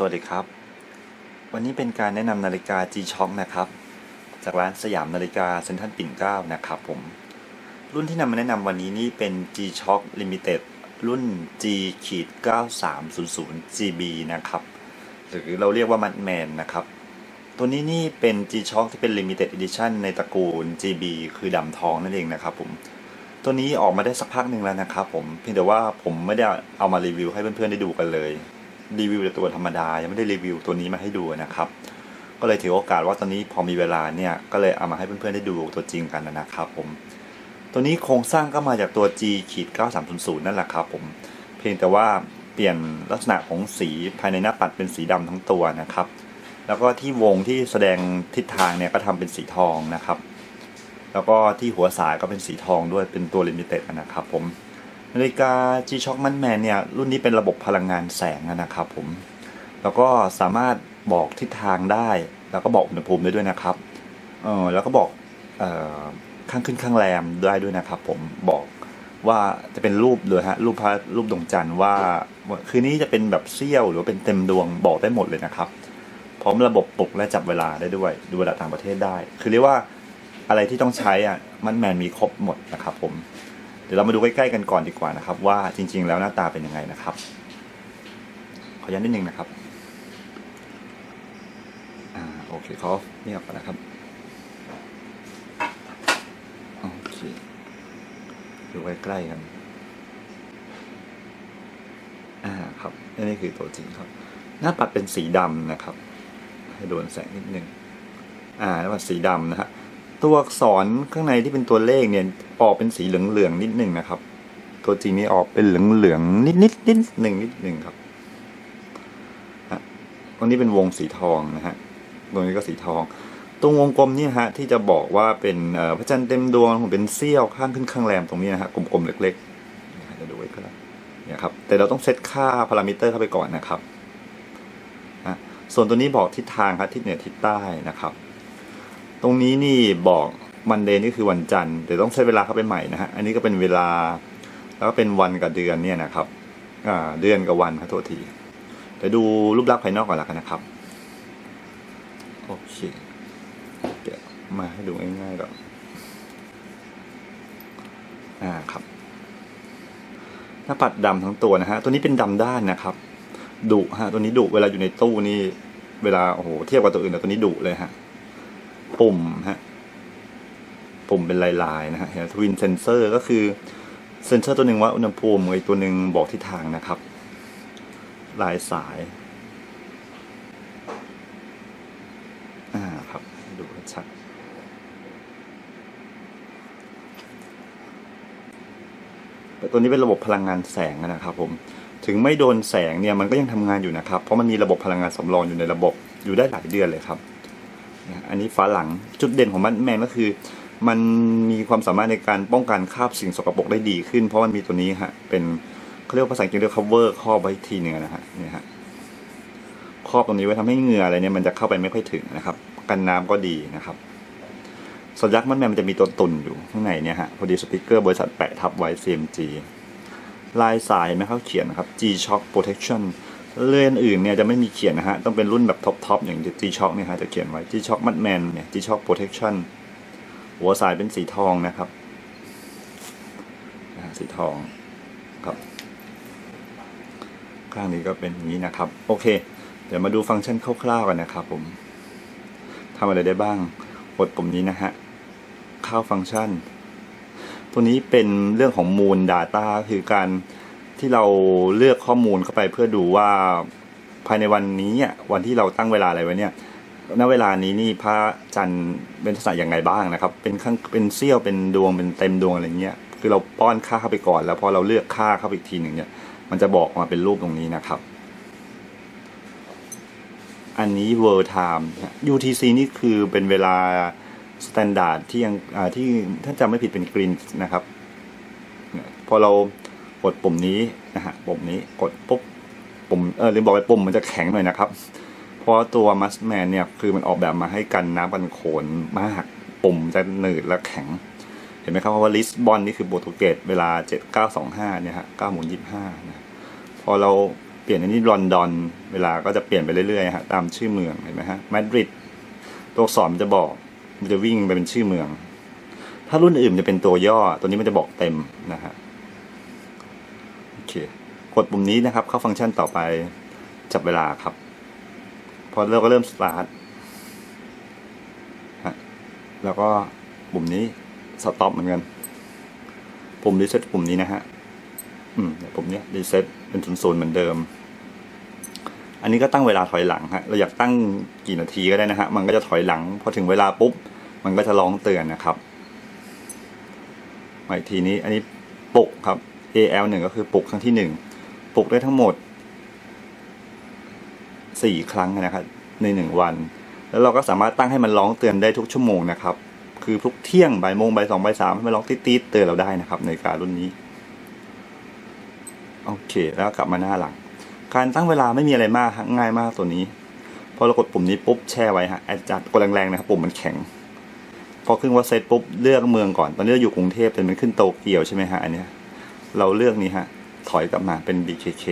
สวัสดีครับ วันนี้เป็นการแนะนำนาฬิกา G-Shock นะครับ จากร้านสยามนาฬิกาเซ็นทรัลปิ่นเกล้านะครับผม รุ่นที่นำมาแนะนำวันนี้นี่เป็น G-Shock Limited รุ่น G-9300GB นะครับ หรือเราเรียกว่า Madman นะครับ ตัวนี้นี่เป็น G-Shock ที่เป็น Limited Edition ในตระกูล GB คือดำทองนั่นเองนะครับผม ตัวนี้ออกมาได้สักพักหนึ่งแล้วนะครับผม เพียงแต่ว่าผมไม่ได้เอามารีวิวให้เพื่อนๆได้ดูกันเลย รีวิวแต่ตัวธรรมดา ยังไม่ได้รีวิวตัวนี้มาให้ดูนะครับ ก็เลยถือโอกาสว่าตอนนี้พอมีเวลาเนี่ย ก็เลยเอามาให้เพื่อนๆได้ดูตัวจริงกันนะครับผม ตัวนี้โครงสร้างก็มาจากตัว G ขีด9300 นั่นแหละครับผม เพียงแต่ว่าเปลี่ยนลักษณะของสีภายในหน้าปัดเป็นสีดำทั้งตัวนะครับ แล้วก็ที่วงที่แสดงทิศทางเนี่ยก็ทำเป็นสีทองนะครับ แล้วก็ที่หัวสายก็เป็นสีทองด้วยเป็นตัวลิมิเต็ดนะครับผม นาฬิกา G-Shock Man Man เนี่ย รุ่นนี้เป็นระบบพลังงานแสงนะครับผม แล้วก็สามารถบอกทิศทางได้ แล้วก็บอกอุณหภูมิได้ด้วยนะครับ เออแล้วก็บอกเอ่อข้างขึ้นข้างแรมได้ด้วยนะครับผมบอกว่าจะเป็นรูปเลยฮะรูปพระรูปดวงจันทร์ว่าคืนนี้จะเป็นแบบเสี้ยวหรือเป็นเต็มดวงบอกได้หมดเลยนะครับ พร้อมระบบปลุกและจับเวลาได้ด้วย ดูเวลาต่างประเทศได้ คือเรียกว่าอะไรที่ต้องใช้อะมันแมนมีครบหมดนะครับผม เดี๋ยวเรามาดูใกล้ๆกันก่อนดีกว่านะครับ ว่าจริง ๆ แล้วหน้าตาเป็นยังไงนะครับ ขอย้อนนิดนึงนะครับอ่าโอเคเขานี่ออกก่อนนะครับโอเคดูใกล้ๆกันอ่าครับนี่คือตัวจริงครับ หน้าปัดเป็นสีดำนะครับ ให้โดนแสงนิดนึงอ่าหน้าปัดสีดำนะฮะ ตัวอักษรข้างในที่เป็นตัวเลขเนี่ยออกเป็นสีเหลืองๆนิดหนึ่งนะครับ ตัวจริงนี่ออกเป็นเหลืองๆนิดๆนิดนิดหนึ่งนิดหนึ่งครับฮะตรงนี้เป็นวงสีทองนะฮะตรงนี้ก็สีทอง ตรงวงกลมนี่ฮะที่จะบอกว่าเป็นพระจันทร์เต็มดวงผมเป็นเสี้ยวข้างขึ้นข้างแรมตรงนี้นะฮะกลมๆเล็กๆจะดูไว้ก็ได้เนี่ยครับแต่เราต้องเซตค่าพารามิเตอร์เข้าไปก่อนนะครับอะส่วนตัวนี้บอกทิศทางครับทิศเหนือทิศใต้นะครับ ตรงนี้นี่บอกมันเดย์นี่คือวันจันทร์เดี๋ยวต้องใช้เวลาเข้าไปใหม่นะฮะอันนี้ก็เป็นเวลาแล้วก็เป็นวันกับเดือนเนี่ยนะครับอ่าเดือนกับวันครับโทษทีเดี๋ยวดูรูปลักษณ์ภายนอกก่อนละกันนะครับโอเคเดี๋ยวมาให้ดูง่ายๆก่อนอ่าครับหน้าปัดดำทั้งตัวนะฮะตัวนี้เป็นดำด้านนะครับดุฮะตัวนี้ดุเวลาอยู่ในตู้นี่เวลาโอ้โหเทียบกับตัวอื่นแต่ตัวนี้ดุเลยฮะ ปุ่มฮะปุ่มเป็นลายๆนะฮะเห็นทวินเซนเซอร์ก็คือเซนเซอร์ตัวหนึ่งว่าอุณหภูมิอีกตัวหนึ่งบอกทิศทางนะครับ ลายสายอ่าครับดูชัดแต่ตัวนี้เป็นระบบพลังงานแสงนะครับผมถึงไม่โดนแสงเนี่ยมันก็ยังทำงานอยู่นะครับ เพราะมันมีระบบพลังงานสำรองอยู่ในระบบอยู่ได้หลายเดือนเลยครับ อันนี้ฝาหลังจุดเด่นของมันแมนก็คือ มันมีความสามารถในการป้องกันคราบสิ่งสกปรกได้ดีขึ้น เพราะมันมีตัวนี้ฮะเป็นเขาเรียกภาษาอังกฤษเรียก cover ครอบไว้อีกทีหนึ่งนะฮะนี่ฮะครอบตรงนี้ไว้ทำให้เหงื่ออะไรเนี่ยมันจะเข้าไปไม่ค่อยถึงนะครับ กันน้ำก็ดีนะครับสัญลักษณ์มันแมนมันจะมีตัวตุ่นอยู่ข้างในเนี่ยฮะพอดีสติกเกอร์บริษัทแปะทับไว้ CMG ลายสายนไหมเขาเขียนนะครับ G Shock Protection เรื่อนอื่นเนี่ยจะไม่มีเขียนนะฮะ ต้องเป็นรุ่นแบบท็อปๆอย่าง G Shock เนี่ยฮะจะเขียนไว้ G Shock Madman เนี่ย G Shock Protection หัวสายเป็นสีทองนะครับสีทองครับ ข้างนี้ก็เป็นอย่างนี้นะครับ โอเค เดี๋ยวมาดูฟังก์ชันคร่าวๆกันนะครับผมทำอะไรได้บ้างกดปุ่มนี้นะฮะ เข้าฟังก์ชัน ตัวนี้เป็นเรื่องของมูล Data คือการ ที่เราเลือกข้อมูลเข้าไปเพื่อดูว่าภายในวันนี้วันที่เราตั้งเวลาอะไรไว้เนี่ยณเวลานี้นี่พระจันทร์เป็นลักษณะอย่างไรบ้างนะครับ เป็นข้างเป็นเสี้ยวเป็นดวงเป็นเต็มดวงอะไรเงี้ยคือเราป้อนค่าเข้าไปก่อน แล้วพอเราเลือกค่าเข้าไปอีกทีหนึ่งเนี่ย มันจะบอกมาเป็นรูปตรงนี้นะครับ อันนี้ world time UTC นี่คือเป็นเวลา standard ที่ยังอ่าที่ถ้าจำไม่ผิดเป็น green นะครับพอเรา กดปุ่มนี้นะฮะปุ่มนี้กดปุ๊บปุ่มเออลืมบอกไปปุ่มมันจะแข็งหน่อยนะครับ เพราะตัวมัสแมนเนี่ยคือมันออกแบบมาให้กันน้ำกันโขนมาก ปุ่มจะหนืดและแข็ง เห็นไหมครับเพราะว่าลิสบอนนี่คือโปรตุเกสเวลา 7925เนี่ยฮะ9หมุน25นะพอเราเปลี่ยนอันนี้ลอนดอนเวลาก็จะเปลี่ยนไปเรื่อยๆฮะตามชื่อเมืองเห็นไหมฮะมาดริดตัวอักษรมันจะบอกมันจะวิ่งไปเป็นชื่อเมือง ถ้ารุ่นอื่นจะเป็นตัวย่อตัวนี้มันจะบอกเต็มนะฮะ ดปุ่มนี้นะครับ เข้าฟังก์ชันต่อไปจับเวลาครับ พอเราก็เริ่มสตาร์ทแล้วก็ปุ่มนี้สต็อปเหมือนกัน ปุ่มรีเซ็ตปุ่มนี้นะฮะ อืมปุ่มนี้รีเซ็ตเป็นศูนย์ศูนย์เหมือนเดิม อันนี้ก็ตั้งเวลาถอยหลังฮะ เราอยากตั้งกี่นาทีก็ได้นะฮะ มันก็จะถอยหลัง พอถึงเวลาปุ๊บ มันก็จะร้องเตือนนะครับมาอีกทีนี้ อันนี้ปลุกครับ AL หนึ่งก็คือปลุกครั้งที่หนึ่ง ลุกได้ทั้งหมดสี่ครั้งนะครับ ในหนึ่งวัน แล้วเราก็สามารถตั้งให้มันร้องเตือนได้ทุกชั่วโมงนะครับ คือทุกเที่ยงบ่ายโมงบ่ายสองบ่ายสามให้มันร้องตีดเตือนเราได้นะครับในการรุ่นนี้ โอเค แล้วกลับมาหน้าหลัง การตั้งเวลาไม่มีอะไรมากง่ายมากตัวนี้ พอเรากดปุ่มนี้ปุ๊บแช่ไว้ฮะแอดจัดกดแรงๆนะครับปุ่มมันแข็งพอขึ้นว่าเซตปุ๊บเลือกเมืองก่อน ตอนนี้เราอยู่กรุงเทพแต่มันขึ้นโตเกียวใช่ไหมฮะอันเนี้ยเราเลือกนี้ฮะ ถอยกลับมาเป็น BKK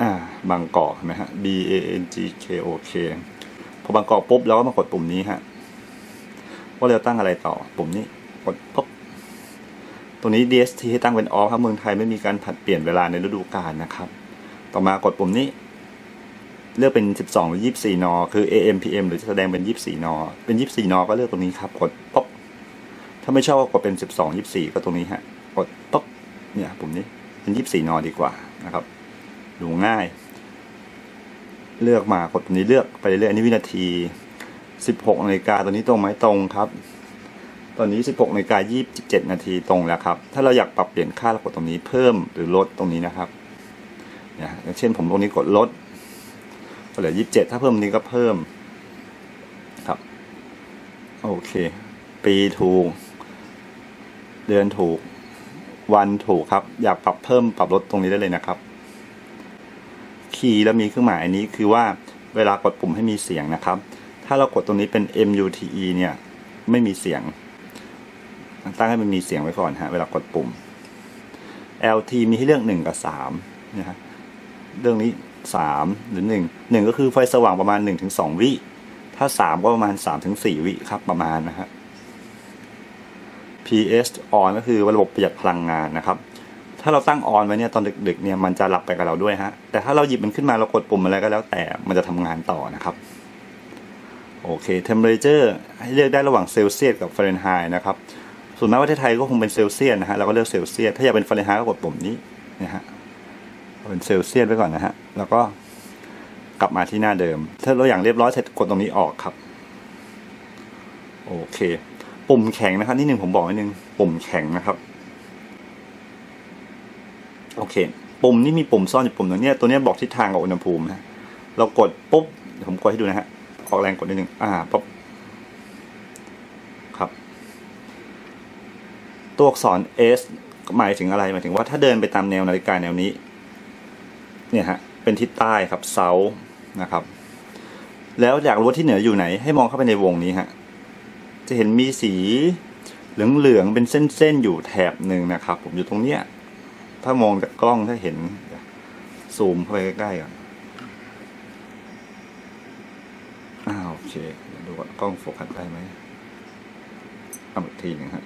อ่าบางกอกเห็นไหมฮะ B A N G K O K พอบางกอกปุ๊บเราก็มากดปุ่มนี้ฮะว่าเราตั้งอะไรต่อ ปุ่มนี้กดปุ๊บตัวนี้ DST ให้ตั้งเป็นออฟครับเมืองไทยไม่มีการผัดเปลี่ยนเวลาในฤดูกาลนะครับ ต่อมากดปุ่มนี้ เลือกเป็น 12 หรือ 24 น คือ AM PM หรือจะแสดงเป็น 24 น เป็น 24 น ก็เลือกตรงนี้ครับ กดปุ๊บ ถ้าไม่ชอบก็กดเป็น 12 24 ก็ตรงนี้ฮะ กดปุ๊บเนี่ยปุ่มนี้เป็น 24 นอดีกว่านะครับ ดูง่าย เลือกมากดตรงนี้เลือกไปเรื่อยๆอันนี้วินาที 16นาฬิกาตัวนี้ตรงไหมตรงครับ ตอนนี้ 16นาฬิกา27 นาทีตรงแล้วครับ ถ้าเราอยากปรับเปลี่ยนค่าเรากดตรงนี้เพิ่มหรือลดตรงนี้นะครับเนี่ยเช่นผมตรงนี้กดลดก็เหลือ 27 ถ้าเพิ่มตรงนี้ก็เพิ่มครับ โอเค ปีถูก เดือนถูก วันถูกครับ อยากปรับเพิ่มปรับลดตรงนี้ได้เลยนะครับ คีย์แล้วมีเครื่องหมายอันนี้คือว่าเวลากดปุ่มให้มีเสียงนะครับ ถ้าเรากดตรงนี้เป็น MUTE เนี่ยไม่มีเสียง ตั้งให้มันมีเสียงไว้ก่อนฮะเวลากดปุ่ม LT มีให้เลือกหนึ่งกับสามนะฮะเรื่องนี้สามหรือหนึ่งหนึ่งก็คือไฟสว่างประมาณหนึ่งถึงสองวิ ถ้าสามก็ประมาณสามถึงสี่วิครับประมาณนะฮะ PS on ก็คือระบบประหยัดพลังงานนะครับ ถ้าเราตั้งออนไว้เนี่ยตอนดึกๆเนี่ยมันจะหลับไปกับเราด้วยฮะ แต่ถ้าเราหยิบมันขึ้นมาเรากดปุ่มอะไรก็แล้วแต่มันจะทำงานต่อนะครับโอเค temperature ให้เลือกได้ระหว่างเซลเซียสกับฟาเรนไฮต์นะครับส่วนมากประเทศไทยก็คงเป็นเซลเซียสนะฮะเราก็เลือกเซลเซียสถ้าอยากเป็นฟาเรนไฮต์ก็กดปุ่มนี้นะฮะเป็นเซลเซียสไว้ก่อนนะฮะแล้วก็กลับมาที่หน้าเดิม ถ้าเราอย่างเรียบร้อยเสร็จกดตรงนี้ออกครับ โอเค ปุ่มแข็งนะครับนี่หนึ่งผมบอกนิดนึงปุ่มแข็งนะครับ โอเค ปุ่มนี่มีปุ่มซ่อนอยู่ปุ่มหนึงนี่ยตัวนี้บอกทิศทางกับอุณหภูมินะเรากดปุ๊บเดี๋ยวผมกดให้ดูนะฮะออกแรงกดนิดนึงอ่าปุ๊บครับ ตัวอักษร S หมายถึงอะไรหมายถึงว่าถ้าเดินไปตามแนวนาฬิกาแนวนี้ เนี่ยฮะเป็นทิศใต้ครับเซานะครับ แล้วอยากรู้ว่าที่เหนืออยู่ไหน ให้มองเข้าไปในวงนี้ฮะ จะเห็นมีสีเหลืองๆเป็นเส้นๆอยู่แถบหนึ่งนะครับ ผมอยู่ตรงเนี้ยถ้ามองจากกล้องถ้าเห็นซูมเข้าไปใกล้ๆก่อนอ้าวโอเคดูว่ากล้องโฟกัสได้ไหมเอาอีกทีหนึ่งฮะ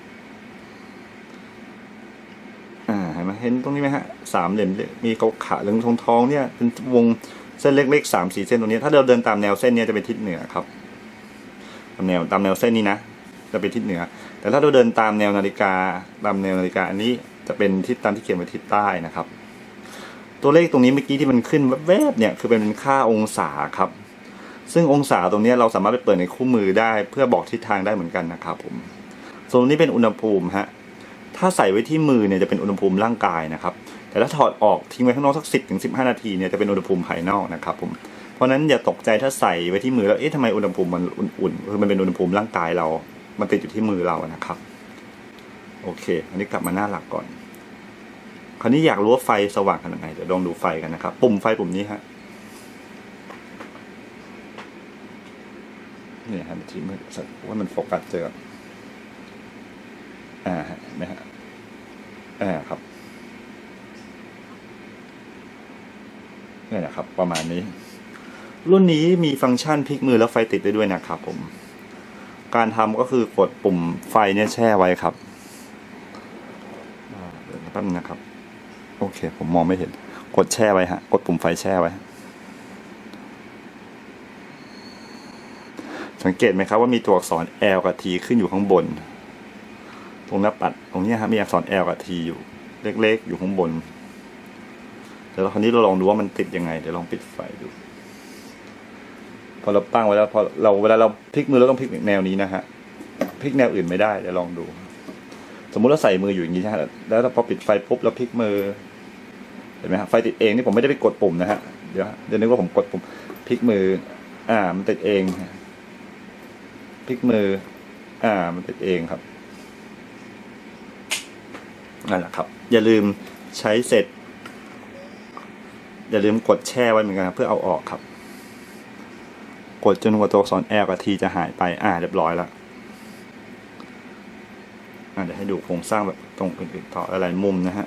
อ่าเห็นไหมเห็นตรงนี้ไหมฮะสามเหลี่ยมมีเขาขาเหลืองทองๆเนี่ยเป็นวงเส้นเล็กๆสามสี่เส้นตรงนี้ ถ้าเราเดินตามแนวเส้นเนี้จะเป็นทิศเหนือครับ ตามแนวตามแนวเส้นนี้นะ จะเป็นทิศเหนือ แต่ถ้าเราเดินตามแนวนาฬิกาตามแนวนาฬิกาอันนี้จะเป็นทิศตามที่เขียนไว้ทิศใต้นะครับ ตัวเลขตรงนี้เมื่อกี้ที่มันขึ้นแวบๆเนี่ยคือเป็นค่าองศาครับ ซึ่งองศาตรงนี้เราสามารถไปเปิดในคู่มือได้ เพื่อบอกทิศทางได้เหมือนกันนะครับผมส่วนนี้เป็นอุณหภูมิฮะถ้าใส่ไว้ที่มือเนี่ยจะเป็นอุณหภูมิร่างกายนะครับแต่ถ้าถอดออกทิ้งไว้ข้างนอกสักสิบถึงสิบห้านาทีเนี่ยจะเป็นอุณหภูมิภายนอกนะครับผม เพราะนั้นอย่าตกใจถ้าใส่ไว้ที่มือแล้วเอ๊ะทำไมอุณหภูมิมันอุ่นๆคือมันเป็นอุณหภูมิร่างกายเรา มันติดอยู่ที่มือเรานะครับ โอเค อันนี้กลับมาหน้าหลักก่อน คราวนี้อยากรู้ว่าไฟสว่างขนาดไหนเดี๋ยวลองดูไฟกันนะครับ ปุ่มไฟปุ่มนี้ฮะเนี่ยฮะทีมือว่ามันโฟกัสเจออ่าฮะนะฮะอ่าครับนี่นะครับ ประมาณนี้ รุ่นนี้มีฟังก์ชันพลิกมือแล้วไฟติดได้ด้วยนะครับผม การทำก็คือกดปุ่มไฟเนี่ยแช่ไว้ครับอ่าเดี๋ยวแป๊บนึงนะครับ โอเค ผมมองไม่เห็น กดแช่ไว้ฮะ กดปุ่มไฟแช่ไว้ สังเกตไหมครับว่ามีตัวอักษร L กับ T ขึ้นอยู่ข้างบน ตรงหน้าปัด ตรงนี้ยครับมีอักษร L กับ T อยู่ เล็กๆ อยู่ข้างบน เดี๋ยวคราวนี้เราลองดูว่ามันติดยังไง เดี๋ยวลองปิดไฟดู อเราตั้งไว้แล้วพอเราเวลาเราพลิกมือเราต้องพลิกแนวนี้นะฮะพลิกแนวอื่นไม่ได้เดี๋ยวลองดู สมมุติเราใส่มืออยู่อย่างนี้ใช่ไหมแล้วพอปิดไฟปุ๊บเราพลิกมือเห็นไหมฮะไฟติดเองนี่ผมไม่ได้ไปกดปุ่มนะฮะเดี๋ยวเดี๋ยวนึกว่าผมกดปุ่มพลิกมือ อ่า มันติดเองพลิกมือ อ่า มันติดเองครับนั่นแหละครับ อย่าลืมใช้เสร็จ อย่าลืมกดแช่ไว้เหมือนกันเพื่อเอาออกครับ กดจนกว่าตัวอักษร L กับ T จะหายไป อ่า เรียบร้อยแล้วอ่าเดี๋ยวให้ดูโครงสร้างแบบตรงอื่นๆต่อหลายมุมนะฮะ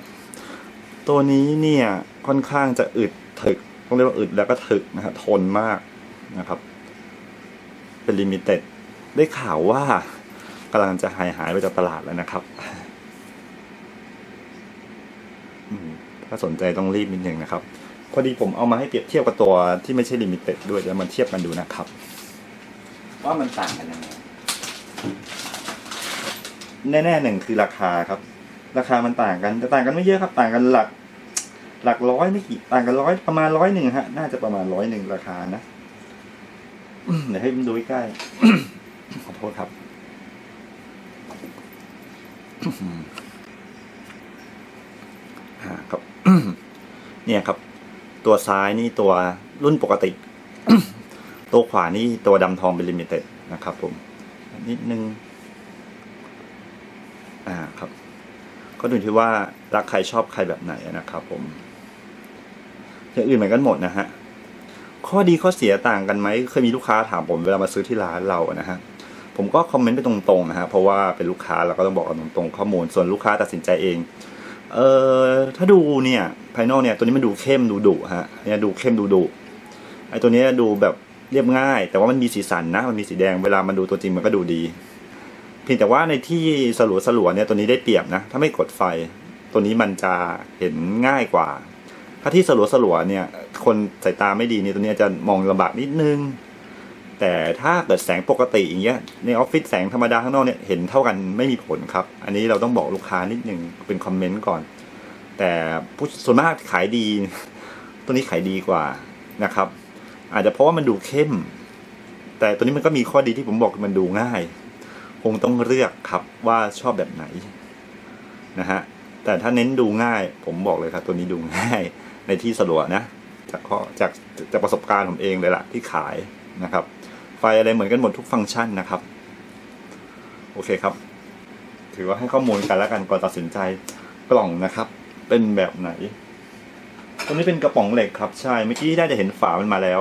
ตัวนี้เนี่ยค่อนข้างจะอึดถึก ต้องเรียกว่าอึดแล้วก็ถึกนะฮะทนมากนะครับ เป็นลิมิเต็ด ได้ข่าวว่ากำลังจะหายหายไปจากตลาดแล้วนะครับถ้าสนใจต้องรีบนิดนึงนะครับ พอดีผมเอามาให้เปรียบเทียบกับตัวที่ไม่ใช่ลิมิเต็ดด้วยเดี๋ยวมาเทียบกันดูนะครับ ว่ามันต่างกันยังไงแน่ๆหนึ่งคือราคาครับ ราคามันต่างกันแต่ต่างกันไม่เยอะครับ ต่างกันหลัก หลักร้อยไม่กี่ต่างกันร้อยประมาณร้อยหนึ่งฮะ น่าจะประมาณร้อยหนึ่งราคานะอืมเดี๋ยวให้มันดูใกล้ขอโทษครับอ่าครับเนี่ยครับ ตัวซ้ายนี่ตัวรุ่นปกติ ตัวขวานี่ตัวดำทองเป็นลิมิเต็ดนะครับผม นิดนึง อ่าครับ ก็ดูที่ว่ารักใครชอบใครแบบไหนนะครับผมอย่างอื่นเหมือนกันหมดนะฮะ ข้อดีข้อเสียต่างกันไหม เคยมีลูกค้าถามผมเวลามาซื้อที่ร้านเรานะฮะ ผมก็คอมเมนต์ไปตรงๆนะฮะ เพราะว่าเป็นลูกค้าเราก็ต้องบอกกันตรงๆข้อมูล ส่วนลูกค้าตัดสินใจเอง เออถ้าดูเนี่ยภายนอกเนี่ยตัวนี้มันดูเข้มดูดุฮะเนี่ยดูเข้มดูดุไอตัวนี้ดูแบบเรียบง่าย แต่ว่ามันมีสีสันนะมันมีสีแดงเวลามันดูตัวจริงมันก็ดูดีเพียงแต่ว่าในที่สลัวสลัวเนี่ยตัวนี้ได้เปรียบนะ ถ้าไม่กดไฟ ตัวนี้มันจะเห็นง่ายกว่า ถ้าที่สลัวสลัวเนี่ย คนสายตาไม่ดีเนี่ยตัวนี้จะมองลำบากนิดนึง แต่ถ้าเกิดแสงปกติอย่างเงี้ยในออฟฟิศแสงธรรมดาข้างนอกเนี่ยเห็นเท่ากันไม่มีผลครับ อันนี้เราต้องบอกลูกค้านิดนึงเป็นคอมเมนต์ก่อน แต่ผู้ส่วนมากขายดี ตัวนี้ขายดีกว่านะครับ อาจจะเพราะว่ามันดูเข้ม แต่ตัวนี้มันก็มีข้อดีที่ผมบอกมันดูง่าย คงต้องเลือกครับว่าชอบแบบไหนนะฮะแต่ถ้าเน้นดูง่าย ผมบอกเลยครับตัวนี้ดูง่ายในที่สะดวกนะจากข้อจากจากประสบการณ์ผมเองเลยล่ะที่ขาย นะครับ ไฟอะไรเหมือนกันหมดทุกฟังก์ชันนะครับ โอเคครับ ถือว่าให้ข้อมูลกันแล้วกันก่อนตัดสินใจกล่องนะครับ เป็นแบบไหน ตัวนี้เป็นกระป๋องเหล็กครับ ใช่ เมื่อกี้ได้จะเห็นฝามันมาแล้ว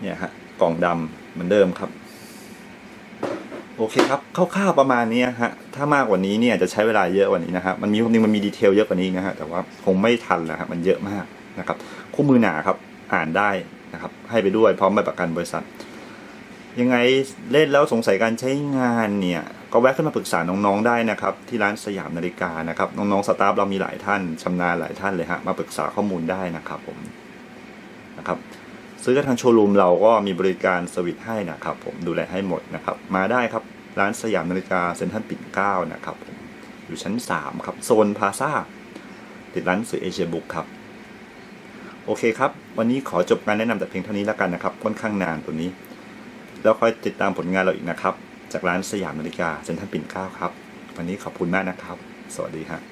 เนี่ยฮะ กล่องดำเหมือนเดิมครับ โอเคครับ คร่าวๆประมาณนี้ฮะ ถ้ามากกว่านี้เนี่ยจะใช้เวลาเยอะกว่านี้นะครับ มันมีความจริงมันมีดีเทลเยอะกว่านี้นะฮะ แต่ว่าคงไม่ทันแล้วครับมันเยอะมากนะครับ คู่มือหนาครับ อ่านได้ นะครับ ให้ไปด้วยพร้อมใบประกันบริษัท ยังไงเล่นแล้วสงสัยการใช้งานเนี่ย ก็แวะขึ้นมาปรึกษาน้องๆได้นะครับ ที่ร้านสยามนาฬิกานะครับ น้องๆสตาฟเรามีหลายท่านชำนาญหลายท่านเลยฮะมาปรึกษาข้อมูลได้นะครับผมนะครับซื้อกับทางโชว์รูมเราก็มีบริการสวิตให้นะครับ ผมดูแลให้หมดนะครับ มาได้ครับร้านสยามนาฬิกาเซ็นทรัลปิ่นเกล้านะครับผมอยู่ชั้น 3 ครับ โซนพาซ่าติดร้านสือเอเชียบุ๊กครับ โอเคครับ วันนี้ขอจบการแนะนำแต่เพียงเท่านี้แล้วกันนะครับ ค่อนข้างนานตัวนี้ แล้วคอยติดตามผลงานเราอีกนะครับ จากร้านสยามนาฬิกาเซ็นทรัลปิ่นเกล้าครับ วันนี้ขอบคุณมากนะครับ สวัสดีครับ